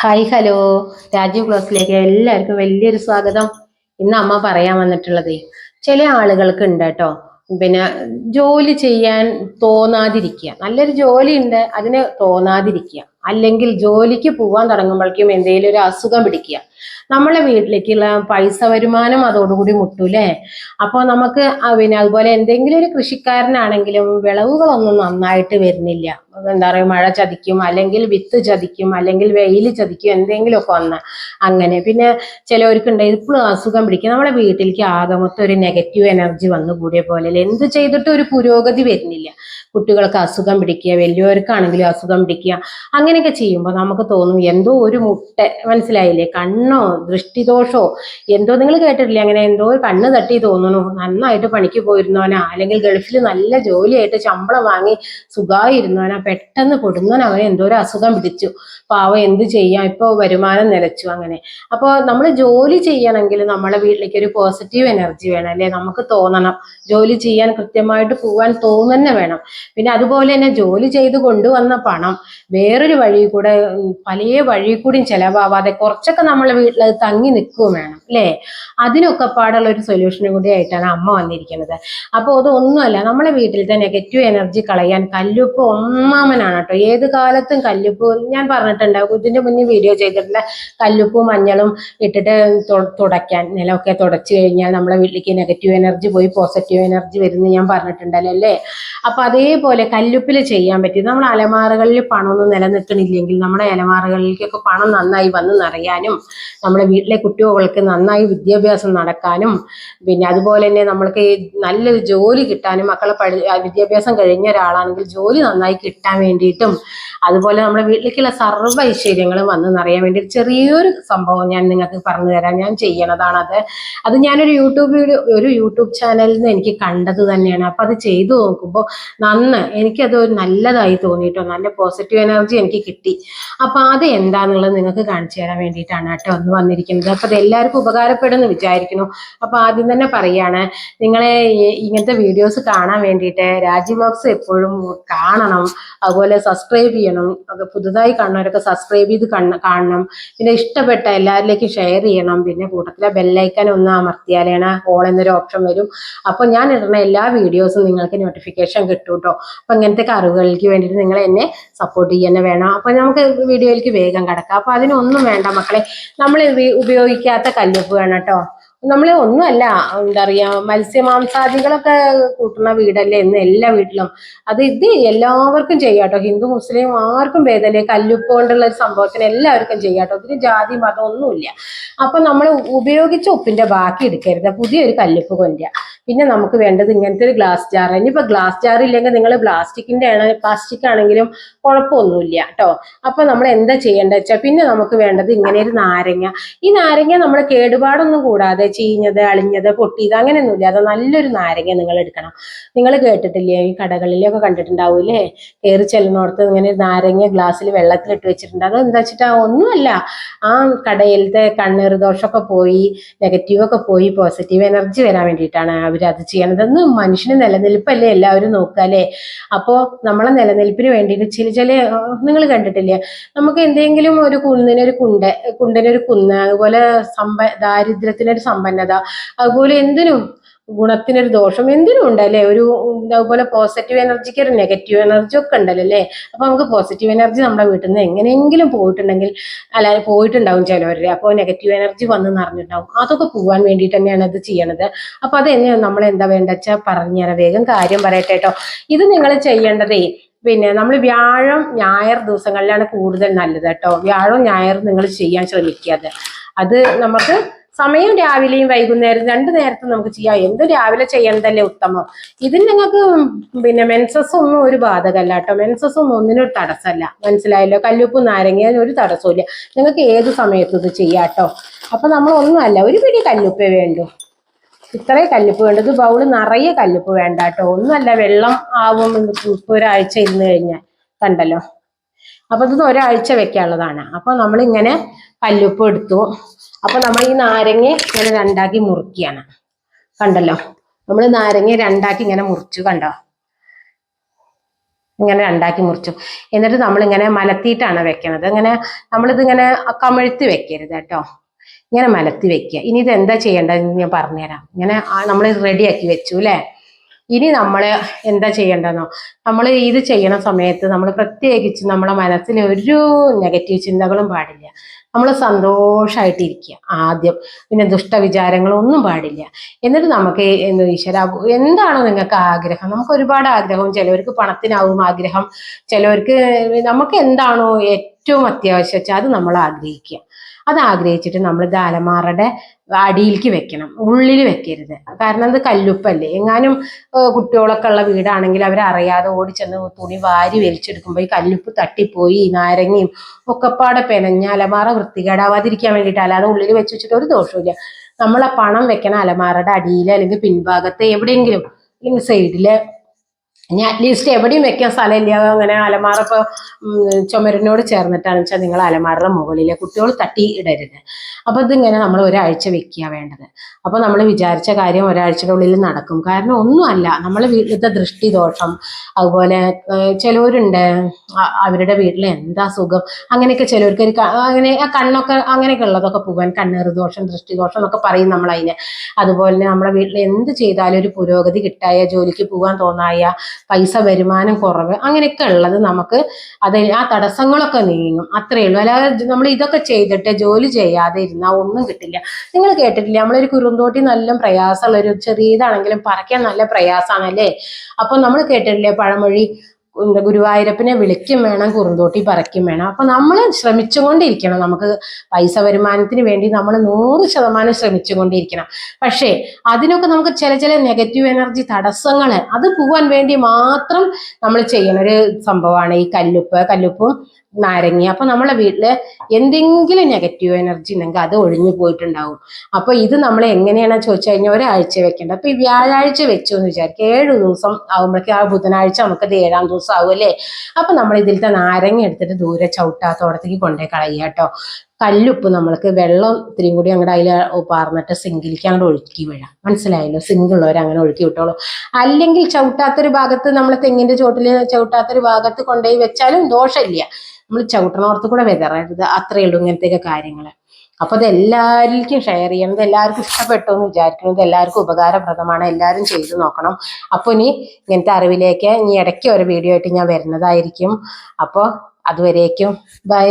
Hi hello. Rajeev ക്ലാസ്സിലേക്ക് എല്ലാവർക്കും വലിയൊരു സ്വാഗതം. ഇന്ന് അമ്മ പറയാൻ വന്നിട്ടുള്ളത് ചില ആളുകൾക്ക് ഉണ്ട് കേട്ടോ. പിന്നെ ജോലി ചെയ്യാൻ തോന്നാതിരിക്കുക. നല്ലൊരു ജോലി ഉണ്ട് അതിന് തോന്നാതിരിക്കുക. അല്ലെങ്കിൽ ജോലിക്ക് പോകാൻ തുടങ്ങുമ്പോഴേക്കും എന്തെങ്കിലും ഒരു അസുഖം പിടിക്കുക. നമ്മളെ വീട്ടിലേക്കുള്ള പൈസ വരുമാനം അതോടുകൂടി മുട്ടൂലേ അപ്പോൾ നമുക്ക് പിന്നെ അതുപോലെ എന്തെങ്കിലും ഒരു കൃഷിക്കാരനാണെങ്കിലും വിളവുകളൊന്നും നന്നായിട്ട് വരുന്നില്ല. എന്താ പറയുക മഴ ചതിക്കും അല്ലെങ്കിൽ വിത്ത് ചതിക്കും അല്ലെങ്കിൽ വെയിൽ ചതിക്കും എന്തെങ്കിലുമൊക്കെ വന്ന് അങ്ങനെ. പിന്നെ ചിലവർക്കുണ്ടെങ്കിൽ ഇപ്പോഴും അസുഖം പിടിക്കും. നമ്മുടെ വീട്ടിലേക്ക് ആകെ മൊത്തം ഒരു നെഗറ്റീവ് എനർജി വന്നു കൂടിയ പോലെ എന്ത് ചെയ്തിട്ടും ഒരു പുരോഗതി വരുന്നില്ല. കുട്ടികൾക്ക് അസുഖം പിടിക്കുക വലിയവർക്കാണെങ്കിലും അസുഖം പിടിക്കുക അങ്ങനെയൊക്കെ ചെയ്യുമ്പോൾ നമുക്ക് തോന്നും എന്തോ ഒരു മുട്ട. മനസ്സിലായില്ലേ? കണ്ണോ ദൃഷ്ടിദോഷോ എന്തോ നിങ്ങൾ കേട്ടിട്ടില്ലേ? അങ്ങനെ എന്തോ കണ്ണ് തട്ടി തോന്നുന്നു. നന്നായിട്ട് പണിക്ക് പോയിരുന്നവനാ. അല്ലെങ്കിൽ ഗൾഫിൽ നല്ല ജോലിയായിട്ട് ശമ്പളം വാങ്ങി സുഖമായിരുന്നവനാ. പെട്ടെന്ന് പൊടുന്നവൻ അവനെ എന്തോ ഒരു അസുഖം പിടിച്ചു. പാവം എന്ത് ചെയ്യാം? ഇപ്പോൾ വരുമാനം നിലച്ചു അങ്ങനെ. അപ്പോൾ നമ്മൾ ജോലി ചെയ്യണമെങ്കിൽ നമ്മളെ വീട്ടിലേക്ക് ഒരു പോസിറ്റീവ് എനർജി വേണം അല്ലേ? നമുക്ക് തോന്നണം. ജോലി ചെയ്യാൻ കൃത്യമായിട്ട് പോകാൻ തോന്നുന്നെ വേണം. പിന്നെ അതുപോലെ തന്നെ ജോലി ചെയ്ത് കൊണ്ടുവന്ന പണം വേറൊരു വഴി കൂടെ പല വഴി കൂടിയും ചെലവാവാതെ കുറച്ചൊക്കെ നമ്മളെ വീട്ടിൽ അത് തങ്ങി നിൽക്കുകയും വേണം അല്ലേ? അതിനൊക്കെ പാടുള്ള ഒരു സൊല്യൂഷനും കൂടി ആയിട്ടാണ് അമ്മ വന്നിരിക്കുന്നത്. അപ്പോൾ അതൊന്നുമല്ല നമ്മളെ വീട്ടിലത്തെ നെഗറ്റീവ് എനർജി കളയാൻ കല്ലുപ്പ് ഒന്നാമനാണ് കേട്ടോ. ഏത് കാലത്തും കല്ലുപ്പ് ഞാൻ പറഞ്ഞിട്ടുണ്ട് ഇതിന്റെ മുന്നിൽ വീഡിയോ ചെയ്തിട്ടുള്ള കല്ലുപ്പും മഞ്ഞളും ഇട്ടിട്ട് തുടയ്ക്കാൻ നിലമൊക്കെ തുടച്ചു കഴിഞ്ഞാൽ നമ്മളെ വീട്ടിലേക്ക് നെഗറ്റീവ് എനർജി പോയി പോസിറ്റീവ് എനർജി വരുന്ന ഞാൻ പറഞ്ഞിട്ടുണ്ടല്ലോ അല്ലേ? അപ്പൊ അതേപോലെ കല്ലുപ്പിൽ ചെയ്യാൻ പറ്റി. നമ്മൾ അലമാറകളിൽ പണമൊന്നും നിലനിൽക്കണില്ലെങ്കിൽ നമ്മുടെ അലമാറകളിലേക്കൊക്കെ പണം നന്നായി വന്ന് നിറയാനും നമ്മുടെ വീട്ടിലെ കുട്ടികൾക്ക് നന്നായി വിദ്യാഭ്യാസം നടക്കാനും പിന്നെ അതുപോലെ തന്നെ നമ്മൾക്ക് നല്ലൊരു ജോലി കിട്ടാനും മക്കളെ പഠി വിദ്യാഭ്യാസം കഴിഞ്ഞ ഒരാളാണെങ്കിൽ ജോലി നന്നായി കിട്ടാൻ വേണ്ടിയിട്ടും അതുപോലെ നമ്മുടെ വീട്ടിലേക്കുള്ള സർവ ഐശ്വര്യങ്ങളും വന്ന് നിറയാൻ വേണ്ടി ചെറിയൊരു സംഭവം ഞാൻ നിങ്ങൾക്ക് പറഞ്ഞു തരാം. ഞാൻ ചെയ്യണതാണത്. അത് ഞാനൊരു യൂട്യൂബ് ഒരു യൂട്യൂബ് ചാനലിൽ നിന്ന് എനിക്ക് കണ്ടത് തന്നെയാണ്. അപ്പം അത് ചെയ്തു നോക്കുമ്പോൾ നന്ന് എനിക്കത് ഒരു നല്ലതായി തോന്നിയിട്ടോ നല്ല പോസിറ്റീവ് എനർജി എനിക്ക് കിട്ടി. അപ്പം അത് എന്താണെന്നുള്ളത് നിങ്ങൾക്ക് കാണിച്ചു തരാൻ വേണ്ടിയിട്ടാണ് കേട്ടോ. ഒന്ന് വന്നിരിക്കുന്നത്. അപ്പൊ അതെല്ലാവർക്കും ഉപകാരപ്പെടുമെന്ന് വിചാരിക്കുന്നു. അപ്പൊ ആദ്യം തന്നെ പറയാണ് നിങ്ങളെ ഇങ്ങനത്തെ വീഡിയോസ് കാണാൻ വേണ്ടിയിട്ട് രാജി ബോക്സ് എപ്പോഴും കാണണം അതുപോലെ സബ്സ്ക്രൈബ് ചെയ്യണം പുതുതായി കാണുന്നവരൊക്കെ സബ്സ്ക്രൈബ് ചെയ്ത് കാണണം. പിന്നെ ഇഷ്ടപ്പെട്ട എല്ലാവരിലേക്കും ഷെയർ ചെയ്യണം. പിന്നെ കൂട്ടത്തിലെ ബെല്ലൈക്കൻ ഒന്ന് അമർത്തിയാലാണ് ഓൾ എന്നൊരു ഓപ്ഷൻ വരും. അപ്പൊ ഞാൻ ഇടുന്ന എല്ലാ വീഡിയോസും നിങ്ങൾക്ക് നോട്ടിഫിക്കേഷൻ കിട്ടും കേട്ടോ അപ്പൊ ഇങ്ങനത്തെ അറിവുകൾക്ക് വേണ്ടിയിട്ട് നിങ്ങൾ എന്നെ സപ്പോർട്ട് ചെയ്യാൻ വേണം. അപ്പൊ നമുക്ക് വീഡിയോയിലേക്ക് വേഗം കിടക്കാം. അപ്പൊ അതിനൊന്നും വേണ്ട മക്കളെ. നമ്മൾ ഉപയോഗിക്കാത്ത കല്ലുപ്പ് വേണം കേട്ടോ. നമ്മൾ ഒന്നുമല്ല എന്താ പറയാ മത്സ്യമാംസാദികളൊക്കെ കൂട്ടുന്ന വീടല്ലേ ഇന്ന് എല്ലാ വീട്ടിലും. അത് ഇത് എല്ലാവർക്കും ചെയ്യാട്ടോ ഹിന്ദു മുസ്ലിം ആർക്കും ഭേദമല്ലേ കല്ലുപ്പ് കൊണ്ടുള്ള ഒരു സംഭവത്തിന് എല്ലാവർക്കും ചെയ്യാട്ടോ ഇതിന് ജാതി മതം ഒന്നുമില്ല. അപ്പൊ നമ്മൾ ഉപയോഗിച്ച ഉപ്പിന്റെ ബാക്കി എടുക്കരുത്. പുതിയൊരു കല്ലുപ്പ് കൊണ്ടുവരിക. പിന്നെ നമുക്ക് വേണ്ടത് ഇങ്ങനത്തെ ഒരു ഗ്ലാസ് ജാർ ഇനിയിപ്പോ ഗ്ലാസ് ജാർ ഇല്ലെങ്കിൽ നിങ്ങൾ പ്ലാസ്റ്റിക്കിന്റെ ആണ് പ്ലാസ്റ്റിക് ആണെങ്കിലും കുഴപ്പമൊന്നുമില്ല കേട്ടോ. അപ്പോൾ നമ്മൾ എന്താ ചെയ്യേണ്ടത് വെച്ചാൽ പിന്നെ നമുക്ക് വേണ്ടത് ഇങ്ങനെ ഒരു നാരങ്ങ. ഈ നാരങ്ങ നമ്മൾ കേടുപാടൊന്നും കൂടാതെ ചീഞ്ഞത് അളിഞ്ഞത് പൊട്ടിയത് അങ്ങനെയൊന്നുമില്ല. അത് നല്ലൊരു നാരങ്ങ നിങ്ങൾ എടുക്കണം. നിങ്ങൾ കേട്ടിട്ടില്ലേ? ഈ കടകളിലൊക്കെ കണ്ടിട്ടുണ്ടാവും അല്ലേ കയറി ചെല്ലുന്നോടത്ത് ഇങ്ങനെ ഒരു നാരങ്ങ ഗ്ലാസ്സിൽ വെള്ളത്തിലിട്ട് വെച്ചിട്ടുണ്ട്. അത് എന്താ വെച്ചിട്ടാ? ഒന്നുമല്ല. ആ കടയിലത്തെ കണ്ണീർ ദോഷമൊക്കെ പോയി നെഗറ്റീവ് ഒക്കെ പോയി പോസിറ്റീവ് എനർജി വരാൻ വേണ്ടിയിട്ടാണ് അവർ അത് ചെയ്യണത് എന്ന് മനുഷ്യന് നിലനിൽപ്പല്ലേ എല്ലാവരും നോക്കുക അല്ലേ? നമ്മളെ നിലനിൽപ്പിന് വേണ്ടിയിട്ട് ചില ചില നിങ്ങൾ കണ്ടിട്ടില്ലേ? നമുക്ക് എന്തെങ്കിലും ഒരു കുന്നിനൊരു കുണ്ട കുണ്ടിനൊരു കുന്ന് അതുപോലെ സമ്പ ദാരിദ്ര്യത്തിനൊരു സമ്പന്നത അതുപോലെ എന്തിനും ഗുണത്തിനൊരു ദോഷം എന്തിനും ഉണ്ടല്ലേ? ഒരു അതുപോലെ പോസിറ്റീവ് എനർജിക്ക് ഒരു നെഗറ്റീവ് എനർജി ഒക്കെ ഉണ്ടല്ലോ അല്ലേ? അപ്പൊ നമുക്ക് പോസിറ്റീവ് എനർജി നമ്മുടെ വീട്ടിൽ നിന്ന് എങ്ങനെയെങ്കിലും പോയിട്ടുണ്ടെങ്കിൽ അല്ല പോയിട്ടുണ്ടാവും ചിലവരുടെ അപ്പോൾ നെഗറ്റീവ് എനർജി വന്ന് നിറഞ്ഞിട്ടുണ്ടാവും അതൊക്കെ പോകാൻ വേണ്ടിയിട്ട് തന്നെയാണ് അത് ചെയ്യണത്. അപ്പൊ അത് എന്നെ നമ്മൾ എന്താ വേണ്ട വെച്ചാൽ പറഞ്ഞുതരാം വേഗം കാര്യം പറയട്ടെ കേട്ടോ ഇത് നിങ്ങൾ ചെയ്യേണ്ടതേ പിന്നെ നമ്മൾ വ്യാഴം ഞായർ ദിവസങ്ങളിലാണ് കൂടുതൽ നല്ലത് കേട്ടോ വ്യാഴം ഞായറും നിങ്ങൾ ചെയ്യാൻ ശ്രമിക്കുക അത് നമുക്ക് സമയം രാവിലെയും വൈകുന്നേരം രണ്ട് നേരത്തും നമുക്ക് ചെയ്യാം. എന്ത് രാവിലെ ചെയ്യേണ്ടതല്ലേ ഉത്തമം? ഇതിന് നിങ്ങൾക്ക് പിന്നെ മെൻസസ് ഒന്നും ഒരു ബാധകമല്ല കേട്ടോ. മെൻസസ് ഒന്നും ഒന്നിനും ഒരു തടസ്സമല്ല. മനസ്സിലായല്ലോ? കല്ലുപ്പും നാരങ്ങ ഒരു തടസ്സമില്ല നിങ്ങൾക്ക് ഏത് സമയത്തും ഇത് ചെയ്യാം കേട്ടോ. അപ്പൊ നമ്മൾ ഒന്നുമല്ല ഒരു പിടി കല്ലുപ്പേ വേണ്ടൂ. ഇത്രേ കല്ലുപ്പ് വേണ്ടത് ബൗൾ നിറയെ കല്ലുപ്പ് വേണ്ട കേട്ടോ. ഒന്നുമല്ല വെള്ളം ആവും ഒരാഴ്ച ഇരുന്ന് കഴിഞ്ഞാൽ. കണ്ടല്ലോ? അപ്പൊ ഇത് ഒരാഴ്ച വെക്കാനുള്ളതാണ്. അപ്പൊ നമ്മൾ ഇങ്ങനെ കല്ലുപ്പ് എടുത്തു. അപ്പൊ നമ്മൾ ഈ നാരങ്ങ ഇങ്ങനെ രണ്ടാക്കി മുറിക്കുകയാണ് കണ്ടല്ലോ? നമ്മൾ നാരങ്ങ രണ്ടാക്കി ഇങ്ങനെ മുറിച്ചു കണ്ടോ? ഇങ്ങനെ രണ്ടാക്കി മുറിച്ചു. എന്നിട്ട് നമ്മളിങ്ങനെ മലത്തിയിട്ടാണ് വെക്കണത്. ഇങ്ങനെ നമ്മളിതിങ്ങനെ കമഴ്ത്തി വെക്കരുത് കേട്ടോ. ഇങ്ങനെ മലത്തി വെക്കുക. ഇനി ഇത് എന്താ ചെയ്യേണ്ടതെന്ന് ഞാൻ പറഞ്ഞുതരാം. ഇങ്ങനെ നമ്മൾ റെഡിയാക്കി വെച്ചു അല്ലേ? ഇനി നമ്മൾ എന്താ ചെയ്യേണ്ടതെന്നോ? നമ്മൾ ഇത് ചെയ്യണ സമയത്ത് നമ്മൾ പ്രത്യേകിച്ച് നമ്മുടെ മനസ്സിൽ ഒരു നെഗറ്റീവ് ചിന്തകളും പാടില്ല. നമ്മൾ സന്തോഷമായിട്ടിരിക്കുക ആദ്യം. പിന്നെ ദുഷ്ടവിചാരങ്ങളൊന്നും പാടില്ല. എന്നിട്ട് നമുക്ക് എന്ത് ഈശ്വര എന്താണോ നിങ്ങൾക്ക് ആഗ്രഹം? നമുക്ക് ഒരുപാട് ആഗ്രഹം. ചിലവർക്ക് പണത്തിനാവും ആഗ്രഹം. ചിലവർക്ക് നമുക്ക് എന്താണോ ഏറ്റവും അത്യാവശ്യം വെച്ചാൽ അത് നമ്മൾ ആഗ്രഹിക്കുക. അത് ആഗ്രഹിച്ചിട്ട് നമ്മൾ ഇത് അടിയിലേക്ക് വെക്കണം. ഉള്ളിൽ വെക്കരുത്. കാരണം അത് കല്ലുപ്പല്ലേ. എങ്ങാനും കുട്ടികളൊക്കെ ഉള്ള വീടാണെങ്കിൽ അവരറിയാതെ ഓടിച്ചെന്ന് തുണി വാരി വലിച്ചെടുക്കുമ്പോൾ ഈ കല്ലുപ്പ് തട്ടിപ്പോയി നാരങ്ങയും ഒക്കെപ്പാടെ പെനഞ്ഞ അലമാറ വൃത്തികേടാവാതിരിക്കാൻ വേണ്ടിയിട്ട് അല്ലാതെ ഉള്ളിൽ വെച്ച് വെച്ചിട്ട് ഒരു ദോഷമില്ല നമ്മൾ ആ പണം വെക്കണ അലമാറയുടെ അടിയിൽ അല്ലെങ്കിൽ പിൻഭാഗത്ത് എവിടെയെങ്കിലും അല്ലെങ്കിൽ സൈഡിൽ ഇനി അറ്റ്ലീസ്റ്റ് എവിടെയും വെക്കാൻ സ്ഥലമില്ല. അങ്ങനെ അലമാറ ഇപ്പോൾ ചുമരിനോട് ചേർന്നിട്ടാണ് വെച്ചാൽ നിങ്ങൾ അലമാറയുടെ മുകളിലെ കുട്ടികൾ തട്ടി ഇടരുത്. അപ്പോൾ ഇതിങ്ങനെ നമ്മൾ ഒരാഴ്ച വെക്കുക വേണ്ടത്. അപ്പോൾ നമ്മൾ വിചാരിച്ച കാര്യം ഒരാഴ്ചയുടെ ഉള്ളിൽ നടക്കും. കാരണം ഒന്നുമല്ല നമ്മൾ വീട്ടിലത്തെ ദൃഷ്ടിദോഷം അതുപോലെ ചിലവരുണ്ട് അവരുടെ വീട്ടിൽ എന്താ സുഖം? അങ്ങനെയൊക്കെ ചിലവർക്ക് അങ്ങനെ ആ കണ്ണൊക്കെ അങ്ങനെയൊക്കെ ഉള്ളതൊക്കെ പോകാൻ കണ്ണേറ് ദോഷം ദൃഷ്ടിദോഷം എന്നൊക്കെ പറയും നമ്മൾ അതിനെ അതുപോലെ നമ്മുടെ വീട്ടിൽ എന്ത് ചെയ്താലും ഒരു പുരോഗതി കിട്ടായ ജോലിക്ക് പോകാൻ തോന്നായ പൈസ വരുമാനം കുറവ് അങ്ങനെയൊക്കെ ഉള്ളത് നമുക്ക് അത് ആ തടസ്സങ്ങളൊക്കെ നീങ്ങും. അത്രയേ ഉള്ളൂ. അല്ലാതെ നമ്മൾ ഇതൊക്കെ ചെയ്തിട്ട് ജോലി ചെയ്യാതെ ഇരുന്നാൽ ഒന്നും കിട്ടില്ല. നിങ്ങൾ കേട്ടിട്ടില്ല? നമ്മളൊരു കുറുന്തോട്ടി നല്ല പ്രയാസമുള്ള ഒരു ചെറിയതാണെങ്കിലും പറിക്കാൻ നല്ല പ്രയാസമാണല്ലേ? അപ്പൊ നമ്മൾ കേട്ടിട്ടില്ലേ പഴമൊഴി? ഗുരുവായൂരപ്പനെ വിളിക്കും വേണം കുറുന്തോട്ടി പറയ്ക്കും വേണം. അപ്പൊ നമ്മൾ ശ്രമിച്ചുകൊണ്ടിരിക്കണം. നമുക്ക് പൈസ വരുമാനത്തിന് വേണ്ടി നമ്മൾ നൂറ് ശതമാനം ശ്രമിച്ചുകൊണ്ടിരിക്കണം. പക്ഷേ അതിനൊക്കെ നമുക്ക് ചില ചില നെഗറ്റീവ് എനർജി തടസ്സങ്ങൾ അത് പോവാൻ വേണ്ടി മാത്രം നമ്മൾ ചെയ്യുന്ന ഒരു സംഭവമാണ് ഈ കല്ലുപ്പ്. കല്ലുപ്പും നാരങ്ങ. അപ്പൊ നമ്മളെ വീട്ടിൽ എന്തെങ്കിലും നെഗറ്റീവ് എനർജി ഉണ്ടെങ്കിൽ അത് ഒഴിഞ്ഞു പോയിട്ടുണ്ടാവും. അപ്പൊ ഇത് നമ്മൾ എങ്ങനെയാണ് ചോദിച്ചു കഴിഞ്ഞാൽ ഒരാഴ്ച വെക്കേണ്ടത്. അപ്പൊ ഈ വ്യാഴാഴ്ച വെച്ചു എന്ന് വിചാരിക്കും. ഏഴ് ദിവസം ആകുമ്പോഴേക്കും ആ ബുധനാഴ്ച നമുക്കത് ഏഴാം ദിവസം ആവും അല്ലേ? അപ്പൊ നമ്മൾ ഇതിലത്തെ നാരങ്ങ എടുത്തിട്ട് ദൂരെ ചവിട്ടാത്തോടത്തേക്ക് കൊണ്ടേ കളയുക കേട്ടോ. കല്ലുപ്പ് നമ്മൾക്ക് വെള്ളം ഇത്തിരിയും കൂടി അങ്ങോട്ട് അതിൽ പാർന്നിട്ട് സിങ്കിലേക്ക് അങ്ങോട്ട് ഒഴുക്കി വിടാം. മനസ്സിലായല്ലോ? സിങ്കുള്ളവർ അങ്ങനെ ഒഴുക്കി വിട്ടോളൂ. അല്ലെങ്കിൽ ചവിട്ടാത്തൊരു ഭാഗത്ത് നമ്മൾ തെങ്ങിന്റെ ചോട്ടിൽ ചവിട്ടാത്തൊരു ഭാഗത്ത് കൊണ്ടുപോയി വെച്ചാലും ദോഷമില്ല. നമ്മൾ ചവിട്ടണോർത്ത് കൂടെ വിതറരുത്. അത്രയേ ഉള്ളൂ ഇങ്ങനത്തെയൊക്കെ കാര്യങ്ങൾ അപ്പൊ അത് എല്ലാവർക്കും ഷെയർ ചെയ്യണം. ഇത് എല്ലാവർക്കും ഇഷ്ടപ്പെട്ടു എന്ന് വിചാരിക്കണം. ഇത് എല്ലാവർക്കും ഉപകാരപ്രദമാണ്. എല്ലാവരും ചെയ്തു നോക്കണം. അപ്പോൾ ഇനി ഇങ്ങനത്തെ അറിവിലേക്ക് ഇനി ഇടയ്ക്ക് ഒരു വീഡിയോ ആയിട്ട് ഞാൻ വരുന്നതായിരിക്കും. അപ്പോൾ അതുവരേക്കും. ബൈ